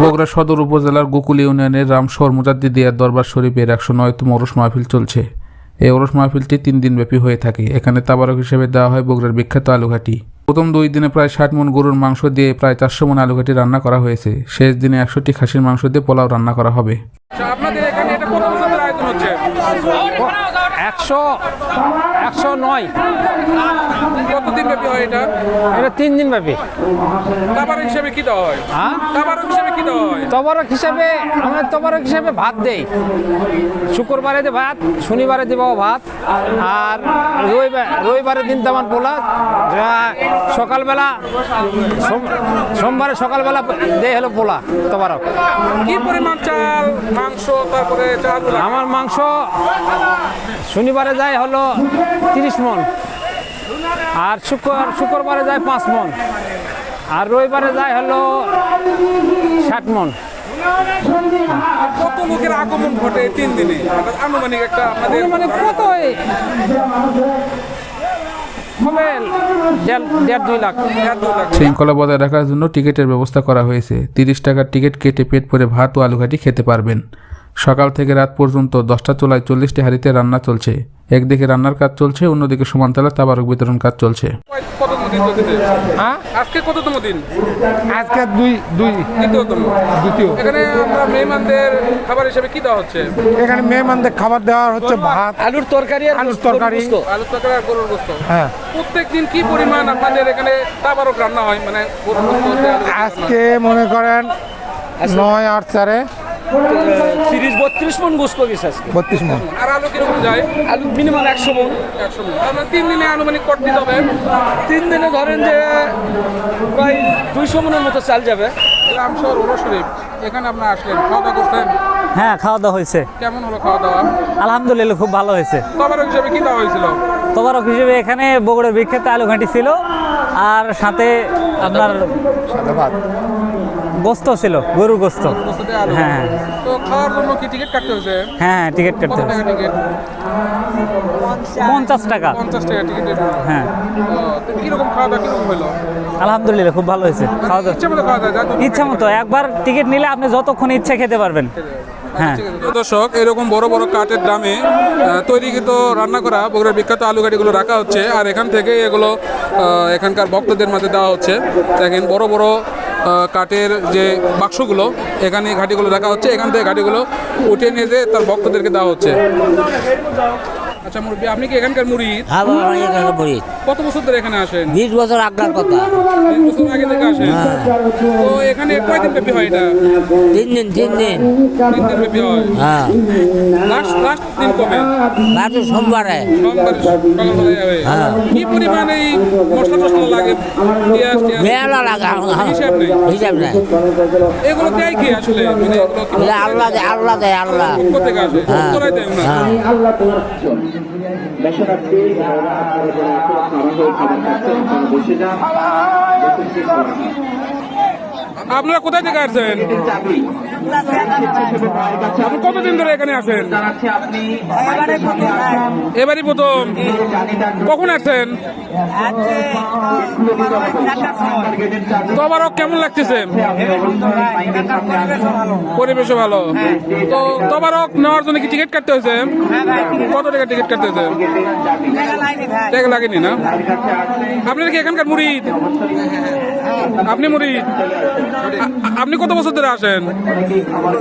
বগুড়া সদর উপজেলার গোকুল ইউনিয়নের রামশহর মুজাদ্দিদিয়ার দরবার শরীফের একশো নয়তম ওরস মাহফিল চলছে। এই ওরস মাহফিলটি তিন দিনব্যাপী হয়ে থাকে। এখানে তাবারক হিসেবে দেওয়া হয় বগুড়ার বিখ্যাত আলুঘাটি। প্রথম দুই দিনে প্রায় ষাট মন গরুর মাংস দিয়ে প্রায় চারশো মন আলুঘাটি রান্না করা হয়েছে। শেষ দিনে একশোটি খাসির মাংস দিয়ে পোলাও রান্না করা হবে। আচ্ছা, আপনাদের এখানে এটা কত আয়োজন হচ্ছে? একশো একশো নয়। কতদিন ব্যাপী হয় এটা? এটা তিন দিন ব্যাপী। তাবারক হিসেবে কি দেওয়া হয়? হ্যাঁ? তাবারক হিসেবে কি দেওয়া হয়? তবরক হিসেবে আমরা তবরক হিসেবে ভাত দেই। শুক্রবারে দে ভাত শনিবারে দেব ভাত আর রবিবার রবিবারের দিন তেমন পোলা সকালবেলা সোমবারে সকালবেলা দেয় হলো পোলা তবরক। কি পরিমাণ চাল মাংস তারপরে চাল? আমার মাংস শনিবারে যায় হলো তিরিশ মন। আর শুক্র শুক্রবারে যায় পাঁচ মন। আর রবিবারে যায় হলো ষাট মন। কত লোকের আগমন ঘটে তিন দিনে? আনুমানিক একটা আমাদের মানে কত। শৃঙ্খলা বজায় রাখার জন্য টিকিটের ব্যবস্থা করা হয়েছে। তিরিশ টাকার টিকিট কেটে পেট ভরে ভাত ও আলুঘাটি খেতে পারবেন। সকাল থেকে রাত পর্যন্ত দশটা চুলায় চল্লিশটি হাঁড়িতে রান্না চলছে। একদিকে রান্নার কাজ চলছে অন্যদিকে সমানতালে তাবারক বিতরণ কাজ চলছে। হ্যাঁ? আজকে কততম দিন? আজকে দুই দুই দ্বিতীয়তম। দ্বিতীয়। এখানে আমরা মেহমানদের খাবার হিসেবে কি দেওয়া হচ্ছে? এখানে মেহমানদের খাবার দেওয়া হচ্ছে ভাত আলুর তরকারি আলুর তরকারি। আলু তরকারি আর গরুর গোস্ত। হ্যাঁ। প্রত্যেক দিন কি পরিমাণ আপনাদের এখানে তাবারক রান্না হয়? মানে? আজকে মনে করেন নয় আট চারে। তিরিশ বত্রিশ মন গোস্ত গেছে আজকে। বত্রিশ মন। আর আলু কীরকম যায়? আলু মিনিমাম একশো মন। একশো মানে। তিন দিনে আনুমানিক কট দিতে হবে। তিন দিনে ধরেন যে প্রায় দুইশো মনের মতো চাল যাবে। রামশহর ওরা শরীফ এখানে আপনার আসলেন খাওয়া দাওয়া করছেন? হ্যাঁ খাওয়া দাওয়া হয়েছে। কেমন হলো খাওয়া দাওয়া? আলহামদুলিল্লাহ খুব ভালো হয়েছে। তাবারক হিসেবে কি দেওয়া হয়েছিল? তবারক হিসেবে এখানে বগুড়ার বিখ্যাত আলু ঘাঁটি ছিল আর সাথে আপনার গোস্ত ছিল গরুর গোস্ত। হ্যাঁ। তো খাওয়ার জন্য কি টিকিট কাটতে হয়েছে? হ্যাঁ টিকিট কাটতে হবে। টিকিট পঞ্চাশ। টাকা। পঞ্চাশ টাকা জন্য হ্যাঁ। কীরকম খাওয়া দাওয়া কীরকম হলো? আলহামদুলিল্লাহ খুব ভালো হয়েছে। খাওয়া দাওয়া। খাওয়া দাওয়া ইচ্ছা মতো একবার টিকিট নিলে আপনি যতক্ষণ ইচ্ছা খেতে পারবেন। হ্যাঁ। প্রিয় দর্শক এরকম বড় বড় কাঠের ড্রামে আহ, তৈরিকৃত রান্না করা বগুড়ার বিখ্যাত আলু গাড়িগুলো রাখা হচ্ছে। আর এখান থেকে এগুলো এখানকার ভক্তদের মাঝে দেওয়া হচ্ছে। দেখেন বড় বড় কাঠের যে বাক্সগুলো, এখানে ঘাটিগুলো রাখা হচ্ছে। এখান থেকে ঘাটিগুলো উঠিয়ে নিয়ে যেয়ে তার ভক্তদেরকে দেওয়া হচ্ছে। আচ্ছা মুরব্বী আপনি কি এখানকার মুড়িদ হ্যাঁ বাবা আমি এখানে পড়ি কত বছর ধরে এখানে আসেন? বিশ বছর আগলার কথা। তিন বছর আগে থেকে আসেন? তো এখানে কয়দিন ব্যাপী হয় এটা? তিন দিন তিন দিন। তিন দিন ব্যাপী হয়? হ্যাঁ। লাস্ট লাস্ট দিন কবে? বাকি সোমবারে। সোমবার সকালবেলায় হবে। হ্যাঁ। কি পরিমাণ এই মশলা টসলা লাগে? মেলা লাগা হিসাব নেই? হিসাব নাই। এগুলো দেয় কি আসলে? মানে এগুলো আল্লাহ দেয় আল্লাহ দেয় আল্লাহ। পক্ষ থেকে আসে? হ্যাঁ। দেয় না হ্যাঁ আপনারা কোথায় থেকে আসছেন? আপনি কতদিন ধরে এখানে আছেন? এবারই প্রথম। কখন আসছেন তবারক কেমন লাগতেছে? পরিবেশও ভালো। তো তবারক নেওয়ার জন্য কি টিকিট কাটতে হয়েছে? কত টাকা টিকিট কাটতে হয়েছে? টাকা লাগেনি না? আপনার কি এখানকার মুড়িদ? আপনি মুড়িদ? আপনি কত বছর ধরে আসেন? আমার